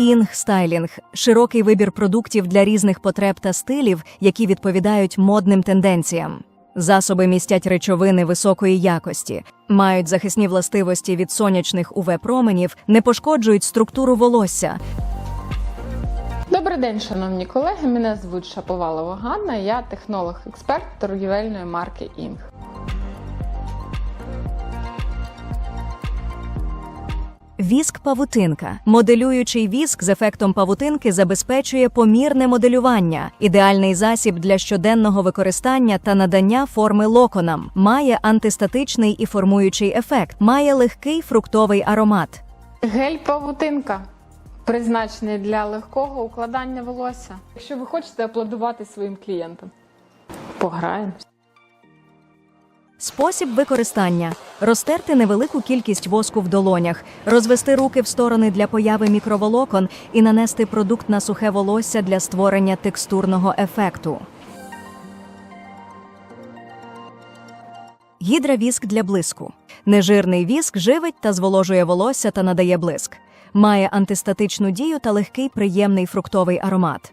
Інг стайлінг широкий вибір продуктів для різних потреб та стилів, які відповідають модним тенденціям. Засоби містять речовини високої якості, мають захисні властивості від сонячних УВ-променів, не пошкоджують структуру волосся, Добрий день, шановні колеги. Мене звуть Шаповалова Ганна. Я технолог-експерт торгівельної марки Інг. Віск павутинка. Моделюючий віск з ефектом павутинки забезпечує помірне моделювання, ідеальний засіб для щоденного використання та надання форми локонам. Має антистатичний і формуючий ефект, має легкий фруктовий аромат. Гель павутинка призначений для легкого укладання волосся. Якщо ви хочете аплодувати своїм клієнтам, пограємо. Спосіб використання: розтерти невелику кількість воску в долонях, розвести руки в сторони для появи мікроволокон і нанести продукт на сухе волосся для створення текстурного ефекту. Гідравіск для блиску. Нежирний віск живить та зволожує волосся та надає блиск. Має антистатичну дію та легкий приємний фруктовий аромат.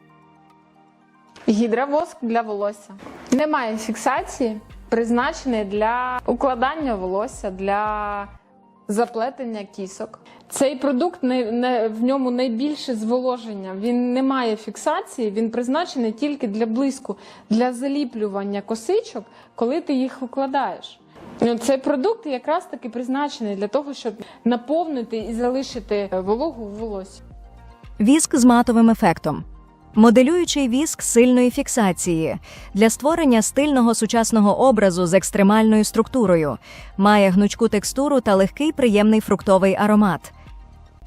Гідровоск для волосся. Немає фіксації, призначений для укладання волосся, для заплетення кісок. Цей продукт не, не, в ньому найбільше зволоження. Він не має фіксації, він призначений тільки для блиску, для заліплювання косичок, коли ти їх викладаєш. Ну, Цей продукт якраз таки призначений для того, щоб наповнити і залишити вологу в волосі. Віск з матовим ефектом. Моделюючий віск сильної фіксації для створення стильного сучасного образу з екстремальною структурою, має гнучку текстуру та легкий приємний фруктовий аромат.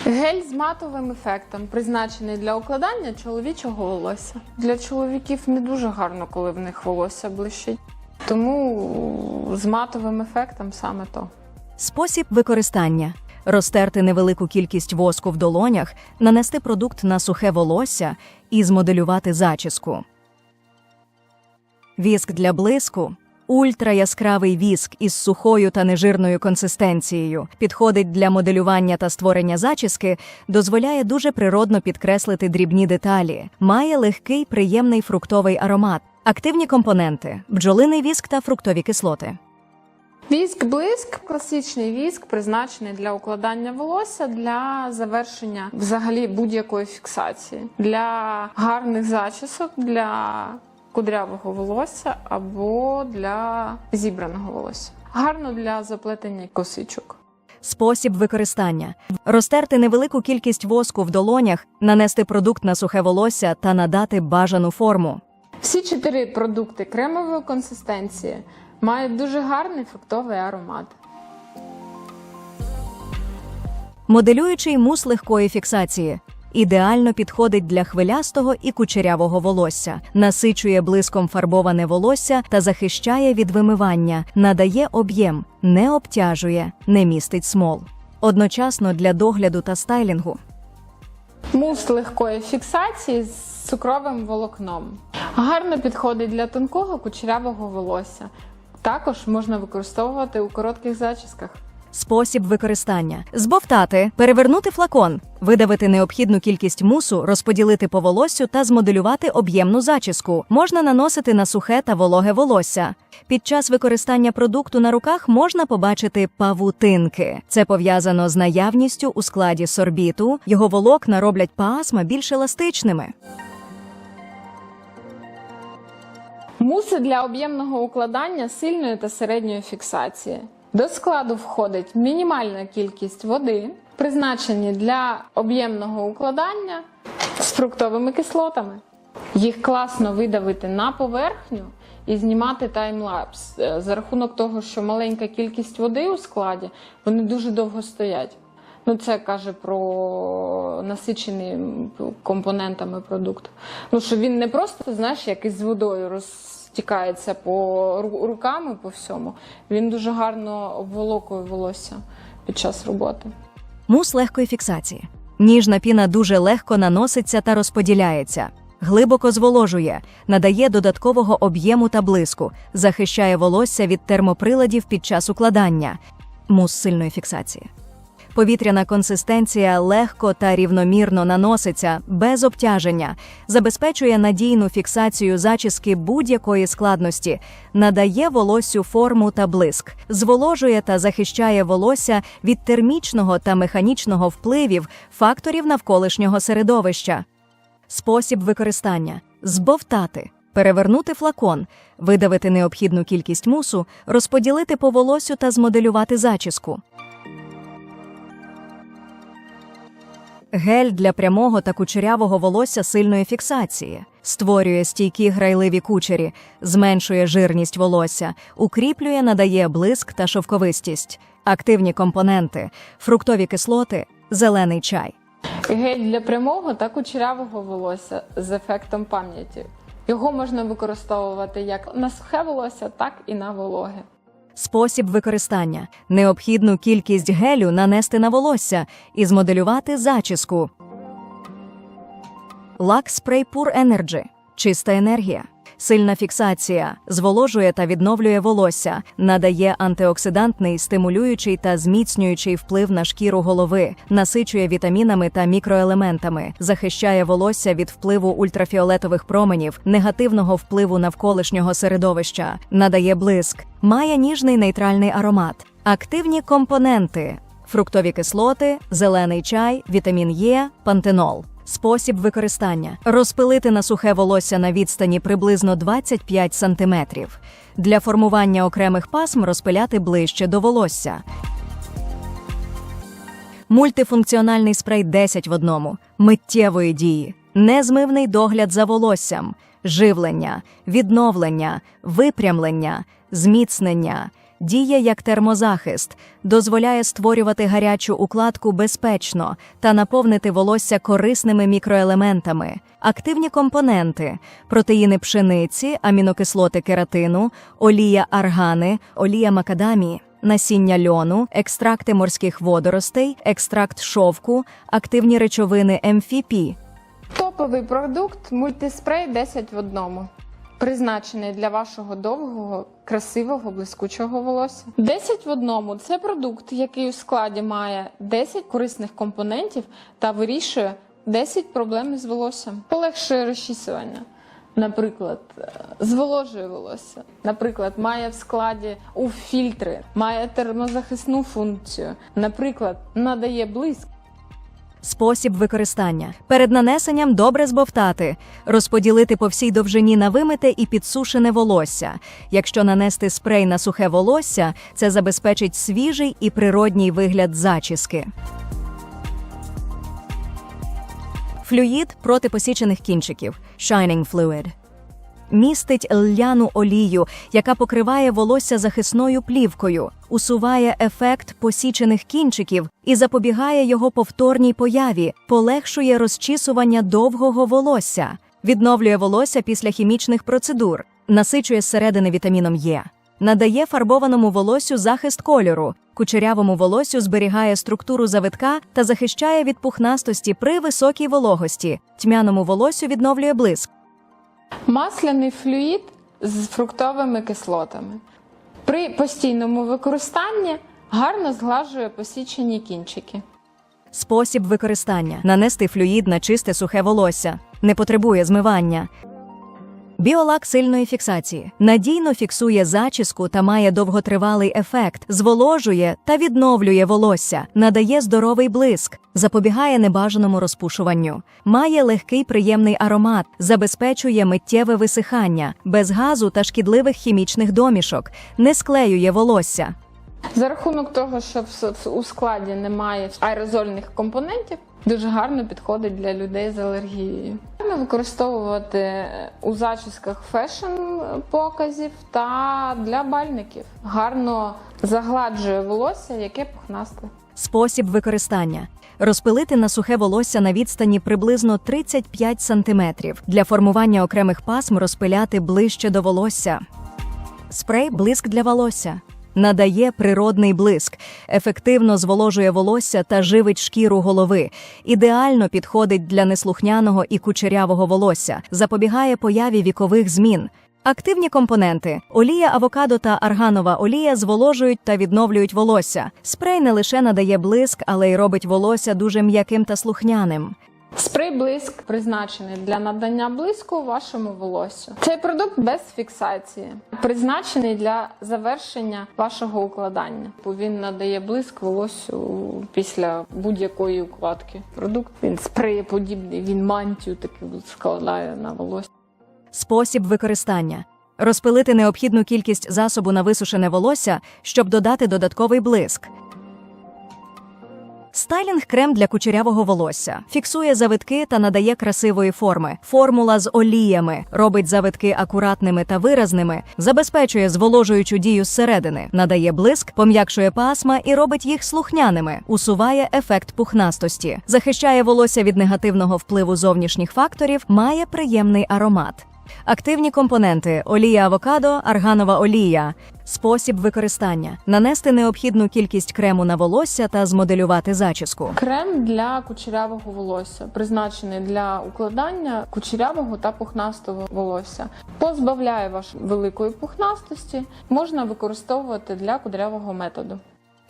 Гель з матовим ефектом призначений для укладання чоловічого волосся. Для чоловіків не дуже гарно, коли в них волосся блищить. Тому з матовим ефектом саме то. Спосіб використання: розтерти невелику кількість воску в долонях, нанести продукт на сухе волосся і змоделювати зачіску. Віск для блиску. Ультраяскравий віск із сухою та нежирною консистенцією підходить для моделювання та створення зачіски, дозволяє дуже природно підкреслити дрібні деталі, має легкий приємний фруктовий аромат, активні компоненти, бджолиний віск та фруктові кислоти. Віск блиск, класичний віск, призначений для укладання волосся для завершення взагалі будь-якої фіксації, для гарних зачісок, для кудрявого волосся або для зібраного волосся. Гарно для заплетення косичок. Спосіб використання: розтерти невелику кількість воску в долонях, нанести продукт на сухе волосся та надати бажану форму. Всі чотири продукти кремової консистенції мають дуже гарний фруктовий аромат. Моделюючий мус легкої фіксації. Ідеально підходить для хвилястого і кучерявого волосся, насичує блиском фарбоване волосся та захищає від вимивання, надає об'єм, не обтяжує, не містить смол. Одночасно для догляду та стайлінгу. Мус легкої фіксації з цукровим волокном. Гарно підходить для тонкого кучерявого волосся. Також можна використовувати у коротких зачісках. Спосіб використання: збовтати, перевернути флакон, видавити необхідну кількість мусу, розподілити по волоссю та змоделювати об'ємну зачіску. Можна наносити на сухе та вологе волосся. Під час використання продукту на руках можна побачити павутинки. Це пов'язано з наявністю у складі сорбіту. Його волокна роблять пасма більш еластичними. Муси для об'ємного укладання сильної та середньої фіксації. До складу входить мінімальна кількість води, призначені для об'ємного укладання з фруктовими кислотами. Їх класно видавити на поверхню і знімати таймлапс. Е, За рахунок того, що маленька кількість води у складі, вони дуже довго стоять. Ну, це каже про насичений компонентами продукт. Ну, що він не просто, знаєш, як із водою розтікається по руками по всьому. Він дуже гарно обволокує волосся під час роботи. Мус легкої фіксації. Ніжна піна дуже легко наноситься та розподіляється. Глибоко зволожує, надає додаткового об'єму та блиску, захищає волосся від термоприладів під час укладання. Мус сильної фіксації. Повітряна консистенція легко та рівномірно наноситься без обтяження, забезпечує надійну фіксацію зачіски будь-якої складності, надає волоссю форму та блиск, зволожує та захищає волосся від термічного та механічного впливів факторів навколишнього середовища. Спосіб використання збовтати, перевернути флакон, видавити необхідну кількість мусу, розподілити по волосю та змоделювати зачіску. Гель для прямого та кучерявого волосся сильної фіксації створює стійкі грайливі кучері, зменшує жирність волосся, укріплює, надає блиск та шовковистість, активні компоненти, фруктові кислоти, зелений чай. Гель для прямого та кучерявого волосся з ефектом пам'яті. Його можна використовувати як на сухе волосся, так і на вологе. Спосіб використання необхідну кількість гелю нанести на волосся і змоделювати зачіску. Лак спрей Pure Energy – чиста енергія. Сильна фіксація. Зволожує та відновлює волосся, надає антиоксидантний, стимулюючий та зміцнюючий вплив на шкіру голови, насичує вітамінами та мікроелементами, захищає волосся від впливу ультрафіолетових променів, негативного впливу навколишнього середовища, надає блиск, має ніжний нейтральний аромат, активні компоненти. Фруктові кислоти, зелений чай, вітамін Е, пантенол. Спосіб використання: розпилити на сухе волосся на відстані приблизно 25 см. Для формування окремих пасм розпиляти ближче до волосся. Мультифункціональний спрей 10 в одному, миттєвої дії, незмивний догляд за волоссям, живлення, відновлення, випрямлення, зміцнення. Діє як термозахист, дозволяє створювати гарячу укладку безпечно та наповнити волосся корисними мікроелементами, активні компоненти, протеїни пшениці, амінокислоти кератину, олія аргани, олія макадамії, насіння льону, екстракти морських водоростей, екстракт шовку, активні речовини МФП. Топовий продукт мультиспрей 10 в одному. Призначений для вашого довгого, красивого, блискучого волосся. 10 в одному це продукт, який у складі має 10 корисних компонентів та вирішує 10 проблем із волоссям. Полегшує розчісування. Наприклад, е, зволожує волосся. Наприклад, має в складі у фільтри, має термозахисну функцію. Наприклад, надає блиск. Спосіб використання перед нанесенням добре збовтати, розподілити по всій довжині на вимите і підсушене волосся. Якщо нанести спрей на сухе волосся, це забезпечить свіжий і природній вигляд зачіски. Флюїд проти посічених кінчиків Shining Fluid містить льняну олію, яка покриває волосся захисною плівкою, усуває ефект посічених кінчиків і запобігає його повторній появі, полегшує розчісування довгого волосся, відновлює волосся після хімічних процедур, насичує зсередини вітаміном Е. Надає фарбованому волоссю захист кольору, кучерявому волоссю зберігає структуру завитка та захищає від пухнастості при високій вологості, тьмяному волоссю відновлює блиск. Масляний флюїд з фруктовими кислотами. При постійному використанні гарно зглажує посічені кінчики. Спосіб використання: нанести флюїд на чисте сухе волосся, не потребує змивання. Біолак сильної фіксації надійно фіксує зачіску та має довготривалий ефект, зволожує та відновлює волосся, надає здоровий блиск, запобігає небажаному розпушуванню, має легкий приємний аромат, забезпечує миттєве висихання, без газу та шкідливих хімічних домішок, не склеює волосся. За рахунок того, що у складі немає аерозольних компонентів, дуже гарно підходить для людей з алергією. Можна використовувати у зачісках фешн показів та для бальників. Гарно загладжує волосся, яке пухнасте. Спосіб використання. Розпилити на сухе волосся на відстані приблизно 35 см. Для формування окремих пасм розпиляти ближче до волосся. Спрей блиск для волосся. Надає природний блиск, ефективно зволожує волосся та живить шкіру голови. Ідеально підходить для неслухняного і кучерявого волосся, запобігає появі вікових змін. Активні компоненти: олія авокадо та арганова олія зволожують та відновлюють волосся. Спрей не лише надає блиск, але й робить волосся дуже м'яким та слухняним. Спрей блиск призначений для надання блиску вашому волоссю. Цей продукт без фіксації, призначений для завершення вашого укладання. Бо Він надає блиск волоссю після будь-якої укладки. Продукт він спреєподібний, він мантію таку складає на волосся. Спосіб використання: розпилити необхідну кількість засобу на висушене волосся, щоб додати додатковий блиск. Стайлінг крем для кучерявого волосся. Фіксує завитки та надає красивої форми. Формула з оліями. Робить завитки акуратними та виразними, забезпечує зволожуючу дію зсередини, надає блиск, пом'якшує пасма і робить їх слухняними, усуває ефект пухнастості, захищає волосся від негативного впливу зовнішніх факторів, має приємний аромат. Активні компоненти: олія авокадо, арганова олія. Спосіб використання: нанести необхідну кількість крему на волосся та змоделювати зачіску. Крем для кучерявого волосся, призначений для укладання кучерявого та пухнастого волосся. Позбавляє вас великої пухнастості, можна використовувати для кудрявого методу.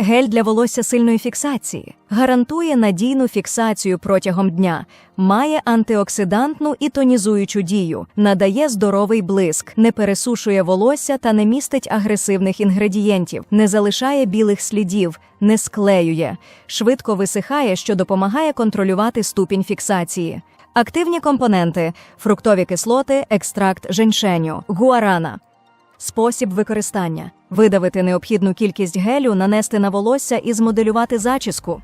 Гель для волосся сильної фіксації. Гарантує надійну фіксацію протягом дня, має антиоксидантну і тонізуючу дію, надає здоровий блиск, не пересушує волосся та не містить агресивних інгредієнтів, не залишає білих слідів, не склеює, швидко висихає, що допомагає контролювати ступінь фіксації. Активні компоненти: фруктові кислоти, екстракт женьшеню, гуарана. Спосіб використання: видавити необхідну кількість гелю, нанести на волосся і змоделювати зачіску.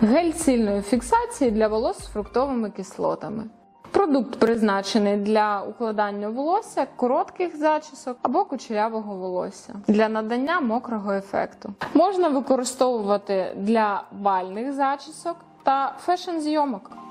Гель сильної фіксації для волос з фруктовими кислотами. Продукт призначений для укладання волосся, коротких зачісок або кучерявого волосся для надання мокрого ефекту. Можна використовувати для бальних зачісок та фешн-зйомок.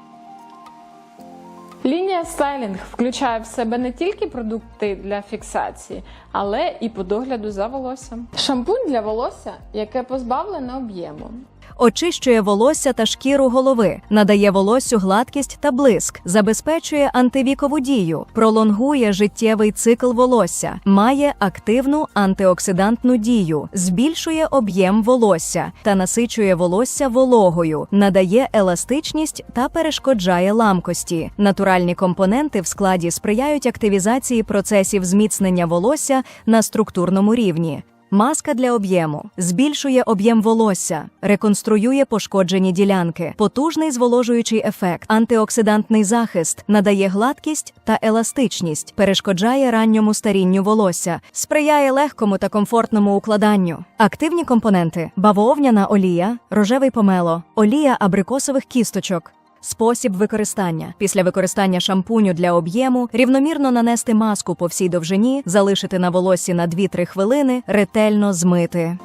Лінія стайлінг включає в себе не тільки продукти для фіксації, але і по догляду за волоссям. Шампунь для волосся, яке позбавлене об'єму. Очищує волосся та шкіру голови, надає волоссю гладкість та блиск, забезпечує антивікову дію, пролонгує життєвий цикл волосся, має активну антиоксидантну дію, збільшує об'єм волосся та насичує волосся вологою, надає еластичність та перешкоджає ламкості. Натуральні компоненти в складі сприяють активізації процесів зміцнення волосся на структурному рівні. Маска для об'єму. Збільшує об'єм волосся, реконструює пошкоджені ділянки, потужний зволожуючий ефект, антиоксидантний захист, надає гладкість та еластичність, перешкоджає ранньому старінню волосся, сприяє легкому та комфортному укладанню. Активні компоненти: бавовняна олія, рожевий помело, олія абрикосових кісточок. Спосіб використання після використання шампуню для об'єму рівномірно нанести маску по всій довжині, залишити на волосі на 2-3 хвилини, ретельно змити.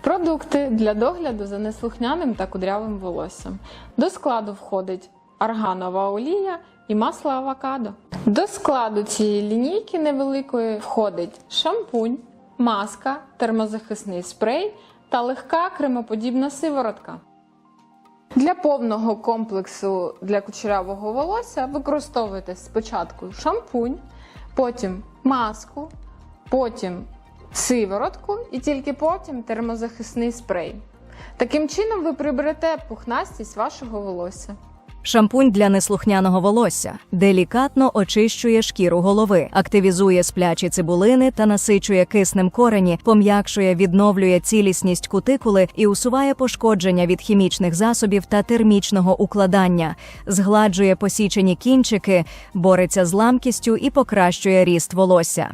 Продукти для догляду за неслухняним та кудрявим волоссям. До складу входить арганова олія і масло авокадо. До складу цієї лінійки невеликої входить шампунь, маска, термозахисний спрей та легка кремоподібна сиворотка. Для повного комплексу для кучерявого волосся використовуйте спочатку шампунь, потім маску, потім сиворотку і тільки потім термозахисний спрей. Таким чином ви приберете пухнастість вашого волосся. Шампунь для неслухняного волосся делікатно очищує шкіру голови, активізує сплячі цибулини та насичує киснем корені, пом'якшує, відновлює цілісність кутикули і усуває пошкодження від хімічних засобів та термічного укладання, згладжує посічені кінчики, бореться з ламкістю і покращує ріст волосся.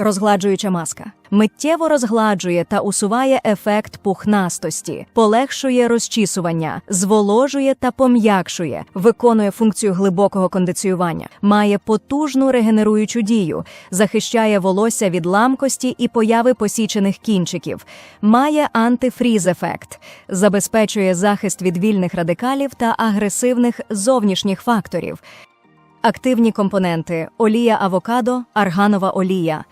Розгладжуюча маска миттєво розгладжує та усуває ефект пухнастості, полегшує розчісування, зволожує та пом'якшує, виконує функцію глибокого кондиціювання, має потужну регенеруючу дію, захищає волосся від ламкості і появи посічених кінчиків, має антифріз-ефект, забезпечує захист від вільних радикалів та агресивних зовнішніх факторів. Активні компоненти: олія авокадо, арганова олія.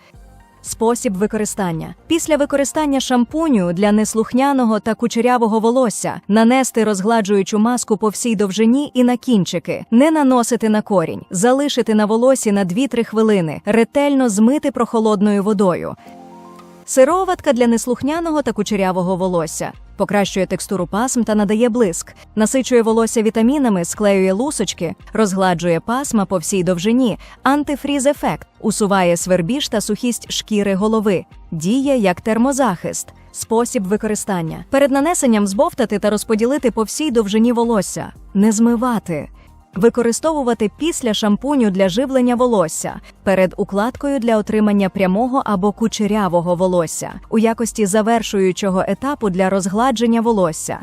Спосіб використання після використання шампуню для неслухняного та кучерявого волосся нанести розгладжуючу маску по всій довжині і на кінчики, не наносити на корінь, залишити на волосі на 2-3 хвилини, ретельно змити прохолодною водою. Сироватка для неслухняного та кучерявого волосся. Покращує текстуру пасм та надає блиск, насичує волосся вітамінами, склеює лусочки, розгладжує пасма по всій довжині, антифріз-ефект, усуває свербіж та сухість шкіри голови, діє як термозахист. Спосіб використання. Перед нанесенням збовтати та розподілити по всій довжині волосся, не змивати. Використовувати після шампуню для живлення волосся, перед укладкою для отримання прямого або кучерявого волосся, у якості завершуючого етапу для розгладження волосся.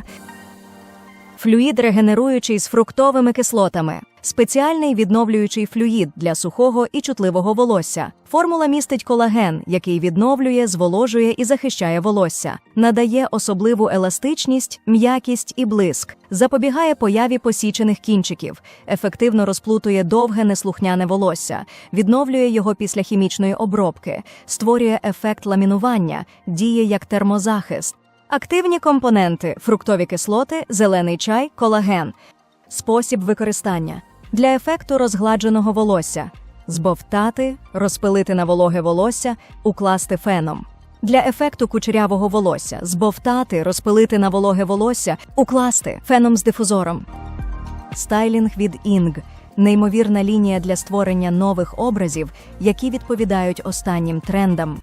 Флюїд регенеруючий з фруктовими кислотами. Спеціальний відновлюючий флюїд для сухого і чутливого волосся. Формула містить колаген, який відновлює, зволожує і захищає волосся, надає особливу еластичність, м'якість і блиск, запобігає появі посічених кінчиків, ефективно розплутує довге неслухняне волосся, відновлює його після хімічної обробки, створює ефект ламінування, діє як термозахист. Активні компоненти фруктові кислоти, зелений чай, колаген. Спосіб використання для ефекту розгладженого волосся збовтати, розпилити на вологе волосся, укласти феном. Для ефекту кучерявого волосся збовтати, розпилити на вологе волосся, укласти феном з дифузором. Стайлінг від Інг неймовірна лінія для створення нових образів, які відповідають останнім трендам.